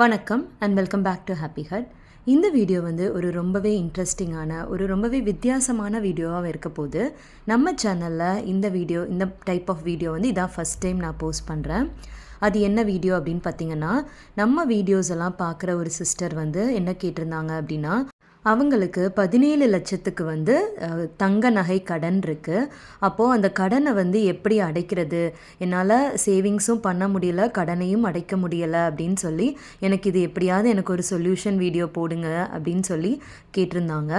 வணக்கம் and welcome back to happy hut இந்த video வந்து ஒரு ரொம்பவே இன்ட்ரெஸ்டிங்கான ஒரு ரொம்பவே வித்தியாசமான வீடியோவாக இருக்க போது நம்ம சேனலில் இந்த வீடியோ இந்த டைப் ஆஃப் வீடியோ வந்து இதான் ஃபஸ்ட் டைம் நான் போஸ்ட் பண்ணுறேன் அது என்ன வீடியோ அப்படின்னு பார்த்தீங்கன்னா நம்ம வீடியோஸ் எல்லாம் பார்க்குற ஒரு சிஸ்டர் வந்து என்ன கேட்டிருந்தாங்க அப்படின்னா அவங்களுக்கு பதினேழு லட்சத்துக்கு வந்து தங்க நகை கடன் இருக்குது அப்போது அந்த கடனை வந்து எப்படி அடைக்கிறது? என்னால் சேவிங்ஸும் பண்ண முடியல கடனையும் அடைக்க முடியலை அப்படின்னு சொல்லி எனக்கு இது எப்படியாவது எனக்கு ஒரு சொல்யூஷன் வீடியோ போடுங்க அப்படின்னு சொல்லி கேட்டிருந்தாங்க.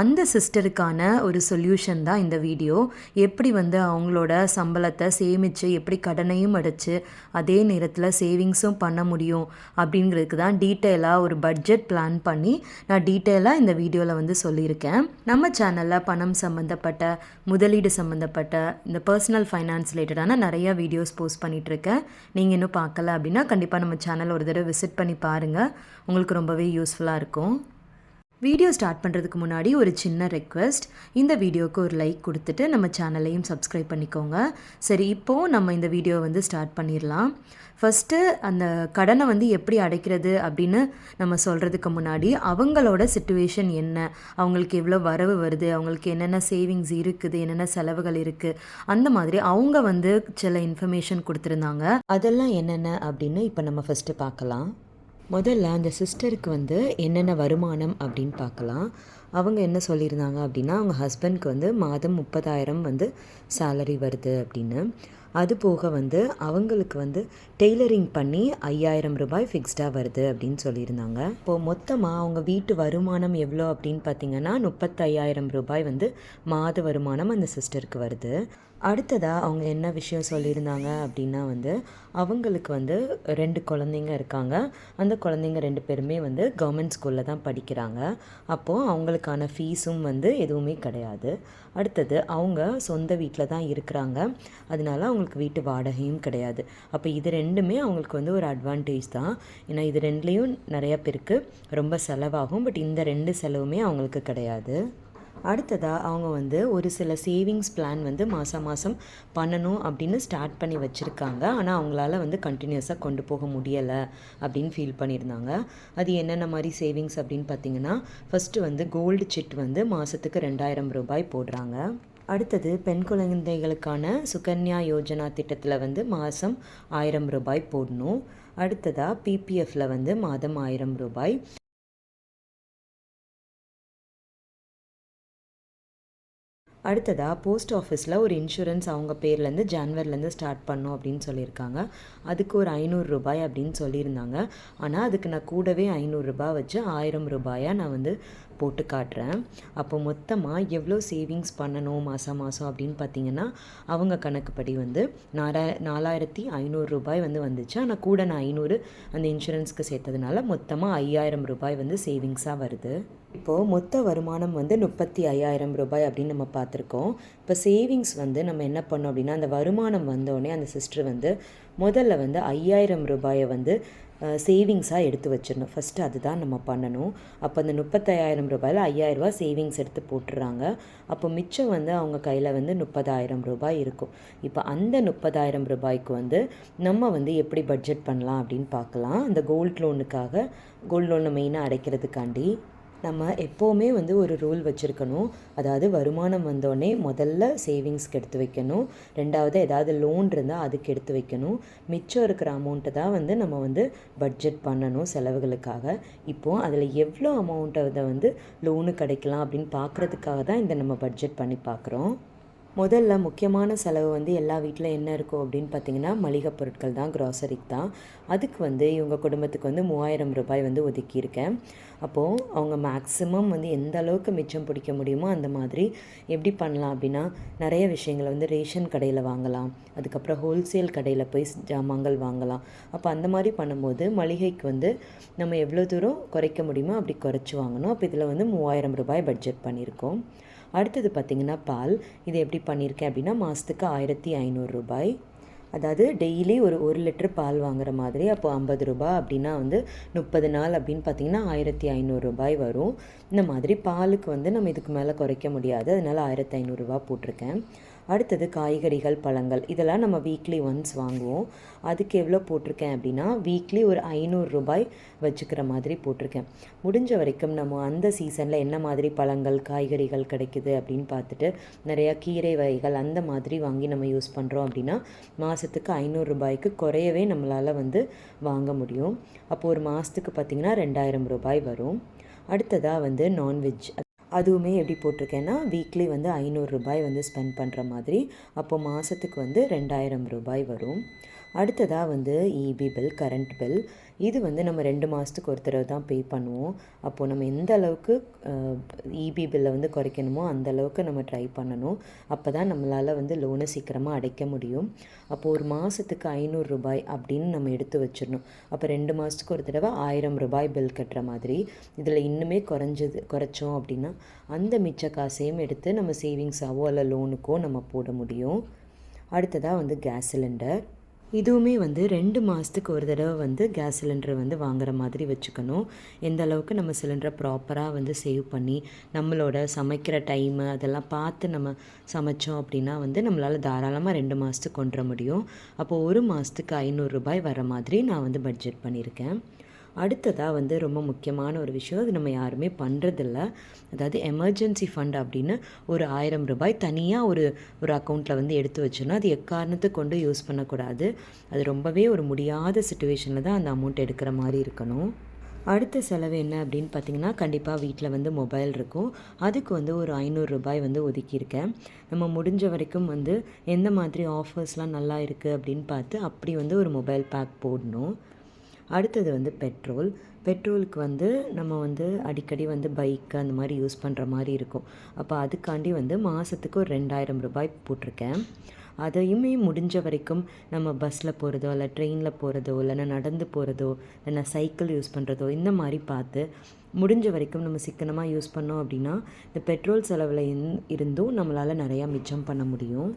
அந்த சிஸ்டருக்கான ஒரு சொல்யூஷன் தான் இந்த வீடியோ. எப்படி வந்து அவங்களோட சம்பளத்தை சேமித்து எப்படி கடனையும் அடைச்சு அதே நேரத்தில் சேவிங்ஸும் பண்ண முடியும் அப்படிங்கிறதுக்கு தான் டீட்டெயிலாக ஒரு பட்ஜெட் பிளான் பண்ணி நான் டீட்டெயிலாக இந்த வீடியோவில் வந்து சொல்லியிருக்கேன். நம்ம சேனலில் பணம் சம்மந்தப்பட்ட முதலீடு சம்மந்தப்பட்ட இந்த பர்சனல் ஃபைனான்ஸ் ரிலேட்டடான நிறைய வீடியோஸ் போஸ்ட் பண்ணிகிட்ருக்கேன் நீங்கள் இன்னும் பார்க்கல அப்படின்னா கண்டிப்பாக நம்ம சேனல் ஒரு தடவை விசிட் பண்ணி பாருங்கள் உங்களுக்கு ரொம்பவே யூஸ்ஃபுல்லாக இருக்கும். வீடியோ ஸ்டார்ட் பண்ணுறதுக்கு முன்னாடி ஒரு சின்ன ரெக்வெஸ்ட் இந்த வீடியோவுக்கு ஒரு லைக் கொடுத்துட்டு நம்ம சேனலையும் சப்ஸ்கிரைப் பண்ணிக்கோங்க. சரி இப்போது நம்ம இந்த வீடியோ வந்து ஸ்டார்ட் பண்ணிடலாம். ஃபஸ்ட்டு அந்த கடனை வந்து எப்படி அடைக்கிறது அப்படின்னு நம்ம சொல்கிறதுக்கு முன்னாடி அவங்களோட சுச்சுவேஷன் என்ன? அவங்களுக்கு எவ்வளோ வரவு வருது? அவங்களுக்கு என்னென்ன சேவிங்ஸ் இருக்குது? என்னென்ன செலவுகள் இருக்குது அந்த மாதிரி அவங்க வந்து சில இன்ஃபர்மேஷன் கொடுத்துருந்தாங்க. அதெல்லாம் என்னென்ன அப்படின்னு இப்போ நம்ம ஃபஸ்ட்டு பார்க்கலாம். முதல்ல அந்த சிஸ்டருக்கு வந்து என்னென்ன வருமானம் அப்படின்னு பார்க்கலாம். அவங்க என்ன சொல்லியிருந்தாங்க அப்படின்னா அவங்க ஹஸ்பண்ட்க்கு வந்து மாதம் முப்பதாயிரம் வந்து சேலரி வருது அப்படின்னு. அது போக வந்து அவங்களுக்கு வந்து டெய்லரிங் பண்ணி ஐயாயிரம் ரூபாய் ஃபிக்ஸ்டாக வருது அப்படின்னு சொல்லியிருந்தாங்க. இப்போது மொத்தமாக அவங்க வீட்டு வருமானம் எவ்வளோ அப்படின்னு பார்த்தீங்கன்னா முப்பத்தையாயிரம் ரூபாய் வந்து மாத வருமானம் அந்த சிஸ்டருக்கு வருது. அடுத்ததாக அவங்க என்ன விஷயம் சொல்லியிருந்தாங்க அப்படின்னா வந்து அவங்களுக்கு வந்து ரெண்டு குழந்தைங்க இருக்காங்க. அந்த குழந்தைங்க ரெண்டு பேருமே வந்து கவர்மெண்ட் ஸ்கூலில் தான் படிக்கிறாங்க. அப்போது அவங்களுக்கான ஃபீஸும் வந்து எதுவுமே கிடையாது. அடுத்தது அவங்க சொந்த வீட்டில் தான் இருக்கிறாங்க. அதனால அவங்களுக்கு வீட்டு வாடகையும் கிடையாது. அப்போ இது ரெண்டுமே அவங்களுக்கு வந்து ஒரு அட்வான்டேஜ் தான். ஏன்னா இது ரெண்டுலேயும் நிறையா பேருக்கு ரொம்ப செலவாகும். பட் இந்த ரெண்டு செலவுமே அவங்களுக்கு கிடையாது. அடுத்ததாக அவங்க வந்து ஒரு சில சேவிங்ஸ் பிளான் வந்து மாதம் மாதம் பண்ணணும் அப்படின்னு ஸ்டார்ட் பண்ணி வச்சுருக்காங்க. ஆனால் அவங்களால வந்து கண்டினியூஸாக கொண்டு போக முடியலை அப்படின்னு ஃபீல் பண்ணியிருந்தாங்க. அது என்னென்ன மாதிரி சேவிங்ஸ் அப்படின்னு பார்த்தீங்கன்னா ஃபஸ்ட்டு வந்து கோல்டு சிட் வந்து மாதத்துக்கு ரெண்டாயிரம் ரூபாய் போடுறாங்க. அடுத்தது பெண் குழந்தைகளுக்கான சுகன்யா யோஜனா திட்டத்தில் வந்து மாதம் ஆயிரம் ரூபாய் போடணும். அடுத்ததாக பிபிஎஃப்ல வந்து மாதம் ஆயிரம் ரூபாய். அடுத்ததாக போஸ்ட் ஆஃபீஸில் ஒரு இன்சூரன்ஸ் அவங்க பேர்லேருந்து ஜான்வரிலேருந்து ஸ்டார்ட் பண்ணோம் அப்படின்னு சொல்லியிருக்காங்க. அதுக்கு ஒரு ஐநூறு ரூபாய் அப்படின்னு சொல்லியிருந்தாங்க. ஆனால் அதுக்கு நான் கூடவே ஐநூறுரூபா வச்சு ஆயிரம் ரூபாயாக நான் வந்து போட்டு காட்டுறேன். அப்போ மொத்தமாக எவ்வளோ சேவிங்ஸ் பண்ணணும் மாதம் மாதம் அப்படின்னு பார்த்தீங்கன்னா அவங்க கணக்குப்படி வந்து நாலா நாலாயிரத்தி ஐநூறு ரூபாய் வந்து வந்துச்சு. ஆனால் கூட நான் ஐநூறு அந்த இன்சூரன்ஸ்க்கு சேர்த்ததுனால மொத்தமாக ஐயாயிரம் ரூபாய் வந்து சேவிங்ஸாக வருது. இப்போது மொத்த வருமானம் வந்து முப்பத்தி ஐயாயிரம் ரூபாய் அப்படின்னு நம்ம பார்த்துருக்கோம் இப்போ சேவிங்ஸ் வந்து நம்ம என்ன பண்ணோம் அப்படின்னா அந்த வருமானம் வந்தோடனே அந்த சிஸ்டர் வந்து முதல்ல வந்து ஐயாயிரம் ரூபாயை வந்து சேவிங்ஸாக எடுத்து வச்சிடணும். ஃபஸ்ட்டு அதுதான் நம்ம பண்ணணும். அப்போ அந்த முப்பத்தையாயிரம் ரூபாயில் ஐயாயிரரூபா சேவிங்ஸ் எடுத்து போட்டுடுறாங்க. அப்போ மிச்சம் வந்து அவங்க கையில் வந்து முப்பதாயிரம் ரூபாய் இருக்கும். இப்போ அந்த முப்பதாயிரம் ரூபாய்க்கு வந்து நம்ம வந்து எப்படி பட்ஜெட் பண்ணலாம் அப்படின்னு பார்க்கலாம். அந்த கோல்ட் லோனுக்காக கோல்ட் லோனை மெயினாக அடைக்கிறதுக்காண்டி நம்ம எப்போவுமே வந்து ஒரு ரூல் வச்சுருக்கணும். அதாவது வருமானம் வந்தோடனே முதல்ல சேவிங்ஸ்க்கு எடுத்து வைக்கணும். ரெண்டாவது ஏதாவது லோன் இருந்தால் அதுக்கு எடுத்து வைக்கணும். மிச்சம் இருக்கிற அமௌண்ட்டை தான் வந்து நம்ம வந்து பட்ஜெட் பண்ணணும் செலவுகளுக்காக. இப்போது அதில் எவ்வளோ அமௌண்ட்டை அதை வந்து லோனு கிடைக்கலாம் அப்படின்னு பார்க்குறதுக்காக தான் இந்த நம்ம பட்ஜெட் பண்ணி பார்க்குறோம் முதல்ல முக்கியமான செலவு வந்து எல்லா வீட்டில் என்ன இருக்கும் அப்படின்னு பார்த்தீங்கன்னா மளிகை பொருட்கள் தான் க்ராசரிக்கு தான். அதுக்கு வந்து இவங்க குடும்பத்துக்கு வந்து மூவாயிரம் ரூபாய் வந்து ஒதுக்கியிருக்கேன் அப்போது அவங்க மேக்ஸிமம் வந்து எந்த அளவுக்கு மிச்சம் பிடிக்க முடியுமோ அந்த மாதிரி எப்படி பண்ணலாம் அப்படின்னா நிறைய விஷயங்களை வந்து ரேஷன் கடையில் வாங்கலாம். அதுக்கப்புறம் ஹோல்சேல் கடையில் போய் ஜாமான்கள் வாங்கலாம். அப்போ அந்த மாதிரி பண்ணும்போது மளிகைக்கு வந்து நம்ம எவ்வளோ தூரம் குறைக்க முடியுமோ அப்படி குறைச்சி வாங்கணும். அப்போ இதில் வந்து மூவாயிரம் ரூபாய் பட்ஜெட் பண்ணியிருக்கோம். அடுத்தது பார்த்திங்கன்னா பால். இது எப்படி பண்ணியிருக்கேன் அப்படின்னா மாதத்துக்கு ஆயிரத்தி ஐநூறு ரூபாய். அதாவது டெய்லி ஒரு ஒரு லிட்டர் பால் வாங்குற மாதிரி அப்போது ஐம்பது ரூபாய் அப்படின்னா வந்து முப்பது நாள் அப்படின்னு பார்த்தீங்கன்னா ஆயிரத்தி ஐநூறு ரூபாய் வரும். இந்த மாதிரி பாலுக்கு வந்து நம்ம இதுக்கு மேலே குறைக்க முடியாது. அதனால் ஆயிரத்தி ஐநூறுரூவா போட்டிருக்கேன். அடுத்தது காய்கறிகள் பழங்கள். இதெல்லாம் நம்ம வீக்லி ஒன்ஸ் வாங்குவோம். அதுக்கு எவ்வளோ போட்டிருக்கேன் அப்படின்னா வீக்லி ஒரு ஐநூறு ரூபாய் வச்சுக்கிற மாதிரி போட்டிருக்கேன். முடிஞ்ச வரைக்கும் நம்ம அந்த சீசனில் என்ன மாதிரி பழங்கள் காய்கறிகள் கிடைக்குது அப்படின்னு பார்த்துட்டு நிறையா கீரை வகைகள் அந்த மாதிரி வாங்கி நம்ம யூஸ் பண்ணுறோம் அப்படின்னா மாதத்துக்கு ஐநூறு ரூபாய்க்கு குறையவே நம்மளால் வந்து வாங்க முடியும். அப்போது ஒரு மாதத்துக்கு பார்த்திங்கன்னா ரெண்டாயிரம் ரூபாய் வரும். அடுத்ததாக வந்து நான்வெஜ் அதுவுமே எப்படி போட்டிருக்கேன்னா வீக்லி வந்து ஐநூறு ரூபாய் வந்து ஸ்பெண்ட் பண்ணுற மாதிரி. அப்போது மாதத்துக்கு வந்து ரெண்டாயிரம் ரூபாய் வரும். அடுத்ததாக வந்து இபி பில் கரண்ட் பில் இது வந்து நம்ம ரெண்டு மாதத்துக்கு ஒரு தடவை தான் பே பண்ணுவோம். அப்போது நம்ம எந்த அளவுக்கு இபி பில்லை வந்து குறைக்கணுமோ அந்த அளவுக்கு நம்ம ட்ரை பண்ணணும். அப்போ தான் நம்மளால் வந்து லோனை சீக்கிரமாக அடைக்க முடியும். அப்போது ஒரு மாதத்துக்கு ஐநூறு ரூபாய் அப்படின்னு நம்ம எடுத்து வச்சிடணும். அப்போ ரெண்டு மாதத்துக்கு ஒரு தடவை ஆயிரம் ரூபாய் பில் கட்டுற மாதிரி இதில் இன்னுமே குறைஞ்சது குறைச்சோம் அப்படின்னா அந்த மிச்ச காசையும் எடுத்து நம்ம சேவிங்ஸாவோ அல்ல லோனுக்கோ நம்ம போட முடியும். அடுத்ததாக வந்து கேஸ் சிலிண்டர் இதுவுமே வந்து ரெண்டு மாதத்துக்கு ஒரு தடவை வந்து கேஸ் சிலிண்டரை வந்து வாங்குற மாதிரி வச்சுக்கணும். எந்த அளவுக்கு நம்ம சிலிண்டரை ப்ராப்பராக வந்து சேவ் பண்ணி நம்மளோட சமைக்கிற டைமு அதெல்லாம் பார்த்து நம்ம சமைச்சோம் அப்படின்னா வந்து நம்மளால் தாராளமாக ரெண்டு மாதத்துக்கு கொண்டு வர முடியும். அப்போது ஒரு மாதத்துக்கு ஐநூறுரூபாய் வர மாதிரி நான் வந்து பட்ஜெட் பண்ணியிருக்கேன். அடுத்ததாக வந்து ரொம்ப முக்கியமான ஒரு விஷயம். அது நம்ம யாருமே பண்ணுறதில்ல அதாவது எமர்ஜென்சி ஃபண்ட் அப்படின்னு ஒரு ஆயிரம் ரூபாய் தனியாக ஒரு ஒரு அக்கௌண்ட்டில் வந்து எடுத்து வச்சோன்னா அது எக்காரணத்தை கொண்டு யூஸ் பண்ணக்கூடாது. அது ரொம்பவே ஒரு முடியாத சுச்சுவேஷனில் தான் அந்த அமௌண்ட் எடுக்கிற மாதிரி இருக்கணும். அடுத்த செலவு என்ன அப்படின்னு பார்த்தீங்கன்னா கண்டிப்பாக வீட்டில் வந்து மொபைல் இருக்கும். அதுக்கு வந்து ஒரு ஐநூறு ரூபாய் வந்து ஒதுக்கியிருக்கேன். நம்ம முடிஞ்ச வரைக்கும் வந்து எந்த மாதிரி ஆஃபர்ஸ்லாம் நல்லா இருக்குது அப்படின்னு பார்த்து அப்படி வந்து ஒரு மொபைல் பேக் போடணும். அடுத்தது வந்து பெட்ரோல் பெட்ரோலுக்கு வந்து நம்ம வந்து அடிக்கடி வந்து பைக்கு அந்த மாதிரி யூஸ் பண்ணுற மாதிரி இருக்கும். அப்போ அதுக்காண்டி வந்து மாதத்துக்கு ஒரு ரெண்டாயிரம் ரூபாய் போட்டிருக்கேன். அதையுமே முடிஞ்ச வரைக்கும் நம்ம பஸ்ஸில் போகிறதோ இல்லை ட்ரெயினில் போகிறதோ இல்லைன்னா நடந்து போகிறதோ இல்லைன்னா சைக்கிள் யூஸ் பண்ணுறதோ இந்த மாதிரி பார்த்து முடிஞ்ச வரைக்கும் நம்ம சிக்கனமாக யூஸ் பண்ணோம் அப்படின்னா இந்த பெட்ரோல் செலவில் இருந்தும் நம்மளால் நிறையா மிச்சம் பண்ண முடியும்.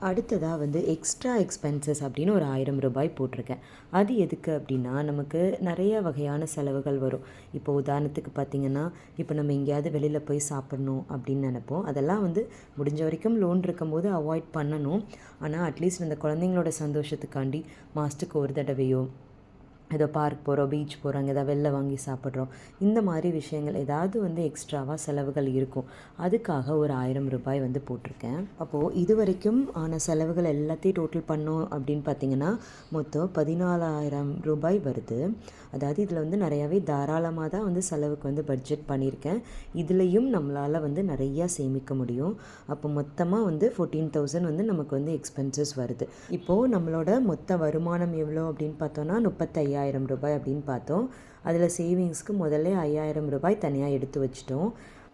அடுத்ததாக வந்து எக்ஸ்ட்ரா எக்ஸ்பென்சஸ் அப்படின்னு ஒரு ஆயிரம் ரூபாய் போட்டிருக்கேன். அது எதுக்கு அப்படின்னா நமக்கு நிறைய வகையான செலவுகள் வரும். இப்போ உதாரணத்துக்கு பார்த்திங்கன்னா இப்போ நம்ம எங்கேயாவது வெளியில் போய் சாப்பிட்ணும் அப்படின்னு நினப்போம். அதெல்லாம் வந்து முடிஞ்ச வரைக்கும் லோன் இருக்கும்போது அவாய்ட் பண்ணணும். ஆனால் அட்லீஸ்ட் அந்த குழந்தைங்களோட சந்தோஷத்துக்காண்டி மாதத்துக்கு ஒரு தடவையோ ஏதோ பார்க் போகிறோம் பீச் போகிறோம் ஏதாவது வெளில வாங்கி சாப்பிட்றோம். இந்த மாதிரி விஷயங்கள் ஏதாவது வந்து எக்ஸ்ட்ராவாக செலவுகள் இருக்கும். அதுக்காக ஒரு ஆயிரம் ரூபாய் வந்து போட்டிருக்கேன். அப்போது இது வரைக்கும் ஆன செலவுகள் எல்லாத்தையும் டோட்டல் பண்ணோம் அப்படின்னு பார்த்தீங்கன்னா மொத்தம் பதினாலாயிரம் ரூபாய் வருது. அதாவது இதில் வந்து நிறையாவே தாராளமாக தான் வந்து செலவுக்கு வந்து பட்ஜெட் பண்ணியிருக்கேன். இதுலேயும் நம்மளால் வந்து நிறையா சேமிக்க முடியும். அப்போ மொத்தமாக வந்து ஃபோர்டீன் தௌசண்ட் வந்து நமக்கு வந்து எக்ஸ்பென்சஸ் வருது. இப்போது நம்மளோட மொத்த வருமானம் எவ்வளோ அப்படின்னு பார்த்தோன்னா முப்பத்தையாயிரம் ஐயாயிரம் ரூபாய் அப்படின்னு பார்த்தோம். அதில் சேவிங்ஸ்க்கு முதல்ல ஐயாயிரம் ரூபாய் தனியாக எடுத்து வச்சிட்டோம்.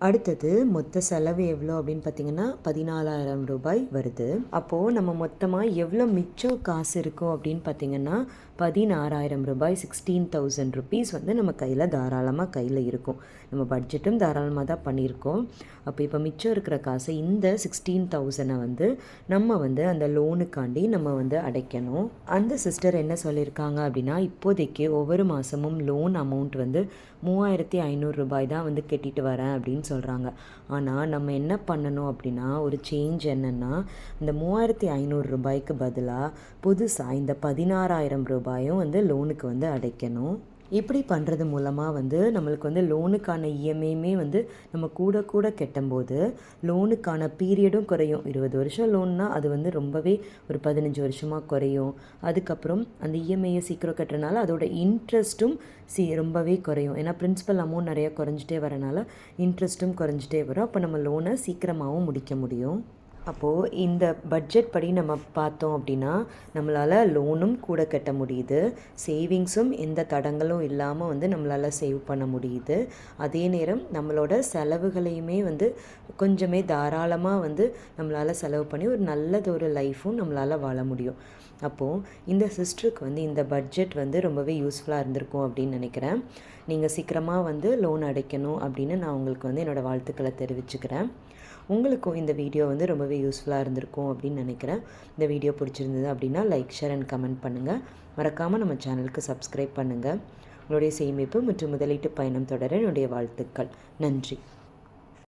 அடுத்தது மொத்த செலவு எவ்வளோ அப்படின்னு பார்த்தீங்கன்னா பதினாலாயிரம் ரூபாய் வருது. அப்போது நம்ம மொத்தமாக எவ்வளோ மிச்சம் காசு இருக்கும் அப்படின்னு பார்த்தீங்கன்னா பதினாறாயிரம் ரூபாய் சிக்ஸ்டீன் தௌசண்ட் ருபீஸ் வந்து நம்ம கையில் தாராளமாக கையில் இருக்கும். நம்ம பட்ஜெட்டும் தாராளமாக தான் பண்ணியிருக்கோம். அப்போ இப்போ மிச்சம் இருக்கிற காசை இந்த சிக்ஸ்டீன் தௌசண்டை வந்து நம்ம வந்து அந்த லோனுக்காண்டி நம்ம வந்து அடைக்கணும். அந்த சிஸ்டர் என்ன சொல்லியிருக்காங்க அப்படின்னா இப்போதைக்கு ஒவ்வொரு மாதமும் லோன் அமௌண்ட் வந்து மூவாயிரத்தி ஐநூறு ரூபாய் தான் வந்து கட்டிட்டு வரேன் அப்படின்னு சொல்கிறாங்க ஆனால் நம்ம என்ன பண்ணணும் அப்படின்னா ஒரு சேஞ்ச் என்னென்னா இந்த மூவாயிரத்தி ஐநூறு ரூபாய்க்கு பதிலாக புதுசாக இந்த பதினாறாயிரம் ரூபாயும் வந்து லோனுக்கு வந்து அடைக்கணும். இப்படி பண்ணுறது மூலமாக வந்து நம்மளுக்கு வந்து லோனுக்கான இஎம்ஐயுமே வந்து நம்ம கூட கூட கெட்டும்போது லோனுக்கான பீரியடும் குறையும். இருபது வருஷம் லோன்னா அது வந்து ரொம்பவே ஒரு பதினஞ்சு வருஷமாக குறையும். அதுக்கப்புறம் அந்த இஎம்ஐயை சீக்கிரம் கட்டுறனால அதோட இன்ட்ரெஸ்ட்டும் சி ரொம்பவே குறையும். ஏன்னா பிரின்ஸிபல் அமௌண்ட் நிறையா குறைஞ்சிட்டே வரனால இன்ட்ரெஸ்ட்டும் குறைஞ்சிட்டே வரும். அப்போ நம்ம லோனை சீக்கிரமாகவும் முடிக்க முடியும். அப்போது இந்த பட்ஜெட் படி நம்ம பார்த்தோம் அப்படின்னா நம்மளால் லோனும் கூட கட்ட முடியுது. சேவிங்ஸும் எந்த தடங்களும் இல்லாமல் வந்து நம்மளால் சேவ் பண்ண முடியுது. அதே நேரம் நம்மளோட செலவுகளையுமே வந்து கொஞ்சமே தாராளமாக வந்து நம்மளால் செலவு பண்ணி ஒரு நல்லதொரு லைஃப்பும் நம்மளால் வாழ முடியும். அப்போது இந்த சிஸ்டருக்கு வந்து இந்த பட்ஜெட் வந்து ரொம்பவே யூஸ்ஃபுல்லாக இருந்திருக்கும் அப்படின்னு நினைக்கிறேன். நீங்கள் சீக்கிரமாக வந்து லோன் அடைக்கணும் அப்படின்னு நான் உங்களுக்கு வந்து என்னோடய வாழ்த்துக்களை தெரிவிச்சுக்கிறேன். உங்களுக்கும் இந்த வீடியோ வந்து ரொம்பவே யூஸ்ஃபுல்லாக இருந்திருக்கும் அப்படின்னு நினைக்கிறேன். இந்த வீடியோ பிடிச்சிருந்தது அப்படின்னா லைக் ஷேர் அண்ட் கமெண்ட் பண்ணுங்கள் மறக்காமல் நம்ம சேனலுக்கு சப்ஸ்கிரைப் பண்ணுங்கள் உங்களுடைய சேமிப்பு மற்றும் முதலீட்டு பயணம் தொடர என்னுடைய வாழ்த்துக்கள். நன்றி.